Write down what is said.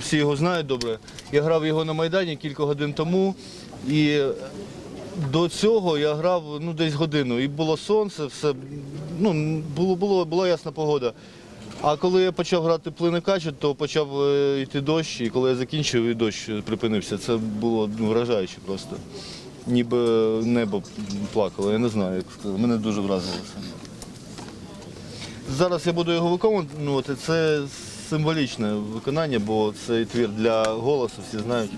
всі його знають добре. Я грав його на Майдані кілька годин тому. І до цього я грав ну, десь годину. І було сонце, все, ну, було, було, була ясна погода. А коли я почав грати плине качет, то почав е, йти дощ, і коли я закінчив, і дощ припинився. Це було ну, вражаюче просто. Ніби небо плакало, я не знаю, як сказати. Мене дуже вразило. Зараз я буду його виконувати. Це символічне виконання, бо цей твір для голосу, всі знають.